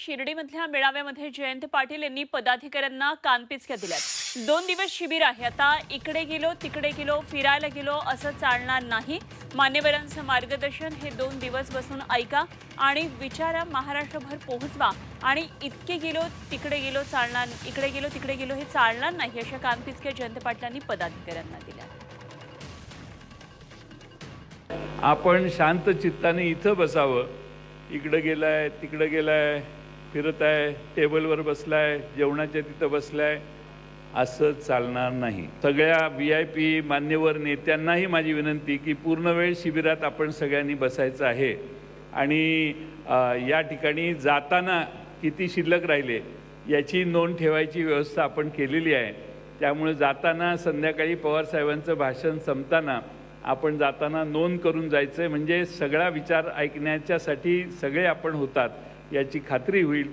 शिर्डीमधल्या मेळाव्यामध्ये जयंत पाटील यांनी पदाधिकाऱ्यांना कानपिचक्या दिल्यात. दोन दिवस शिबिर आहे. आता इकडे गेलो तिकडे गेलो फिरायला गेलो असं चालणार नाही. मान्यवरांचं मार्गदर्शन हे दोन दिवस बसून ऐका आणि विचारा महाराष्ट्रभर पोहोचवा. आणि इतके गेलो तिकडे गेलो चालणार इकडे गेलो तिकडे गेलो हे चालणार नाही अशा कानपिचक्या जयंत पाटलांनी पदाधिकाऱ्यांना दिल्या. आपण शांत चित्ताने इथं बसावं. इकडं गेलाय तिकडं गेलाय. फिरत आहे टेबलवर बसलाय जेवणाच्या तिथं बसलाय असं चालणार नाही. सगळ्या व्ही आय पी मान्यवर नेत्यांनाही माझी विनंती की पूर्ण वेळ शिबिरात आपण सगळ्यांनी बसायचं आहे. आणि या ठिकाणी जाताना किती शिल्लक राहिले याची नोंद ठेवायची व्यवस्था आपण केलेली आहे. त्यामुळे जाताना संध्याकाळी पवारसाहेबांचं भाषण संपताना आपण जाताना नोंद करून जायचं म्हणजे सगळा विचार ऐकण्याच्यासाठी सगळे आपण होतात याची खात्री होईल.